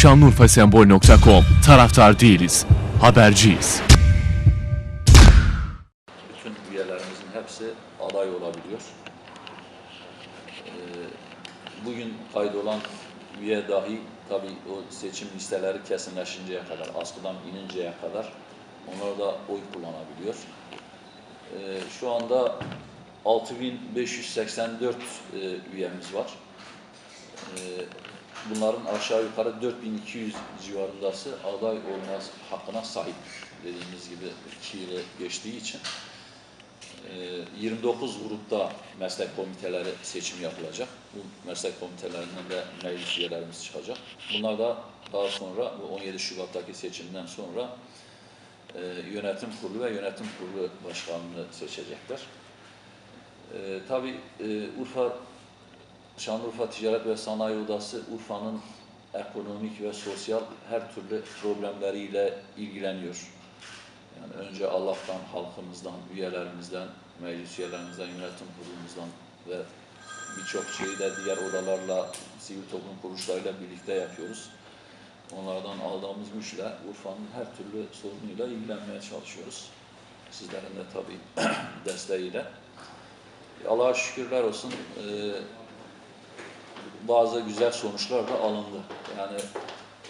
Şanlıurfasembol.com Taraftar değiliz, haberciyiz. bütün üyelerimizin hepsi aday olabiliyor. Ee, Bugün kaydolan üye dahi tabii o seçim listeleri kesinleşinceye kadar, askıdan ininceye kadar onlar da oy kullanabiliyor. Ee, Şu anda 6584 e, üyemiz var. Bunların aşağı yukarı 4200 civarındası aday olma hakkına sahip. Dediğimiz gibi 2 yılı geçtiği için. Ee, 29 grupta meslek komiteleri seçim yapılacak. Bu meslek komitelerinden de meclis üyelerimiz çıkacak. Bunlar da daha sonra bu 17 Şubat'taki seçimden sonra e, yönetim kurulu ve yönetim kurulu başkanını seçecekler. E, tabii e, Urfa Şanlıurfa Ticaret ve Sanayi Odası Urfa'nın ekonomik ve sosyal her türlü problemleriyle ilgileniyor. Yani önce Allah'tan, halkımızdan, üyelerimizden, meclis üyelerimizden, yönetim kurulumuzdan ve birçok şeyi de diğer odalarla, sivil toplum kuruluşlarıyla birlikte yapıyoruz. Onlardan aldığımız güçle Urfa'nın her türlü sorunuyla ilgilenmeye çalışıyoruz. Sizlerin de tabii desteğiyle. Allah'a şükürler olsun. eee, bazı güzel sonuçlar da alındı. Yani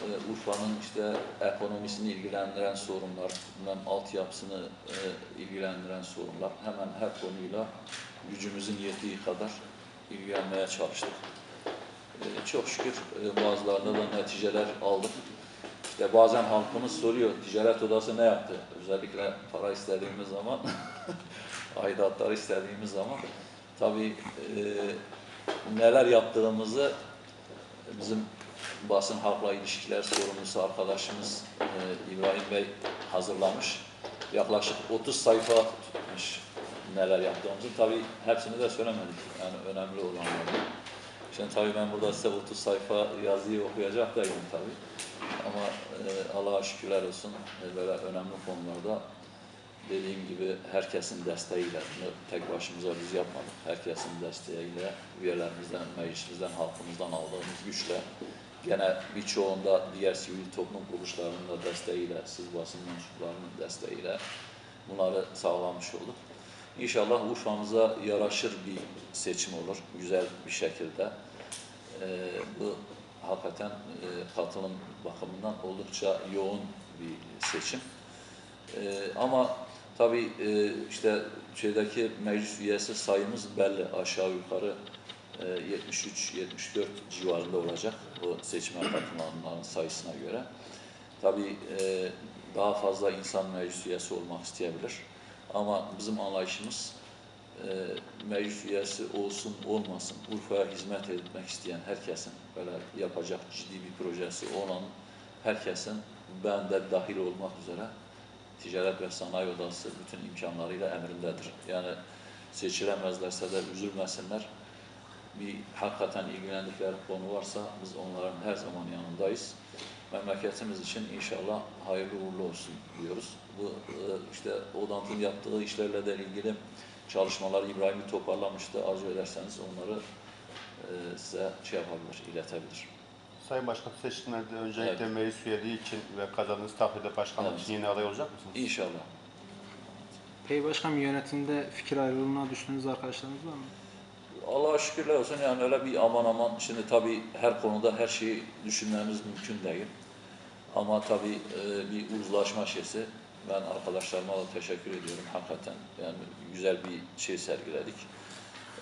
e, Urfa'nın işte ekonomisini ilgilendiren sorunlar, bilmem altyapısını e, ilgilendiren sorunlar hemen her konuyla gücümüzün yettiği kadar ilgilenmeye çalıştık. E, çok şükür e, bazılarında da neticeler aldık. İşte bazen halkımız soruyor, ticaret odası ne yaptı? Özellikle para istediğimiz zaman, aidatları istediğimiz zaman tabii e, neler yaptığımızı bizim basın halkla ilişkiler sorumlusu arkadaşımız e, İbrahim Bey hazırlamış. Yaklaşık 30 sayfa tutmuş neler yaptığımızı. Tabii hepsini de söylemedik. Yani önemli olanları. Şimdi tabii ben burada size 30 sayfa yazıyı okuyacak değilim tabii. Ama e, Allah'a şükürler olsun e, böyle önemli konularda dediğim gibi herkesin desteğiyle, tek başımıza biz yapmadık. Herkesin desteğiyle, üyelerimizden, meclisimizden, halkımızdan aldığımız güçle, gene birçoğunda diğer sivil toplum kuruluşlarının da desteğiyle, siz basın mensuplarının desteğiyle bunları sağlamış olduk. İnşallah Urfa'mıza yaraşır bir seçim olur, güzel bir şekilde. Ee, bu hakikaten e, katılım bakımından oldukça yoğun bir seçim. Ee, ama tabii e, işte şeydeki meclis üyesi sayımız belli aşağı yukarı e, 73-74 civarında olacak o seçime katılanların sayısına göre. Tabii e, daha fazla insan meclis üyesi olmak isteyebilir. Ama bizim anlayışımız e, meclis üyesi olsun olmasın Urfa'ya hizmet etmek isteyen herkesin böyle yapacak ciddi bir projesi olan herkesin ben de dahil olmak üzere Ticaret ve Sanayi Odası bütün imkanlarıyla emrindedir. Yani seçilemezlerse de üzülmesinler. Bir hakikaten ilgilendikleri konu varsa biz onların her zaman yanındayız. Memleketimiz için inşallah hayırlı uğurlu olsun diyoruz. Bu e, işte Odant'ın yaptığı işlerle de ilgili çalışmalar İbrahim'i toparlamıştı. Arzu ederseniz onları e, size şey yapabilir, iletebilir. Sayın Başkan seçimlerde öncelikle Evet. meclis üyeliği için ve kazandığınız takdirde başkanlık Evet. için yeni aday olacak mısınız? İnşallah. Peki başkanım yönetimde fikir ayrılığına düştüğünüz arkadaşlarınız var mı? Allah'a şükürler olsun yani öyle bir aman aman şimdi tabii her konuda her şeyi düşünmemiz mümkün değil. Ama tabii e, bir uzlaşma şeysi. Ben arkadaşlarıma da teşekkür ediyorum hakikaten. Yani güzel bir şey sergiledik.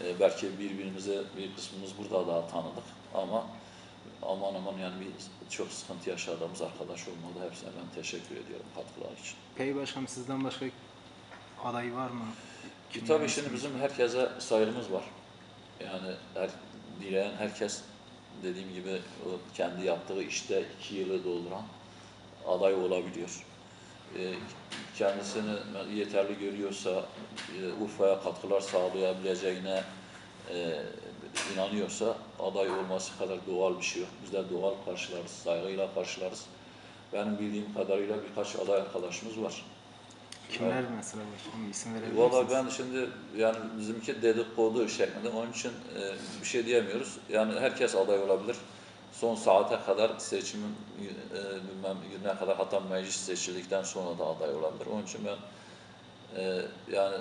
E, belki birbirimizi bir kısmımız burada daha tanıdık ama aman aman yani bir çok sıkıntı yaşadığımız arkadaş olmadı. Hepsine ben teşekkür ediyorum katkılar için. Peki başkanım sizden başka aday var mı? Kim şimdi ismi? bizim herkese sayılımız var. Yani her, dileyen herkes dediğim gibi kendi yaptığı işte iki yılı dolduran aday olabiliyor. E, kendisini yeterli görüyorsa, e, Urfa'ya katkılar sağlayabileceğine e, inanıyorsa aday olması kadar doğal bir şey yok. Biz de doğal karşılarız, saygıyla karşılarız. Benim bildiğim kadarıyla birkaç aday arkadaşımız var. Kimler mesela başkanım isim verebilir Valla ben şimdi yani bizimki dedikodu şeklinde onun için e, bir şey diyemiyoruz. Yani herkes aday olabilir. son saate kadar seçimin e, bilmem gününe kadar hatta meclis seçildikten sonra da aday olabilir. Onun için ben e, yani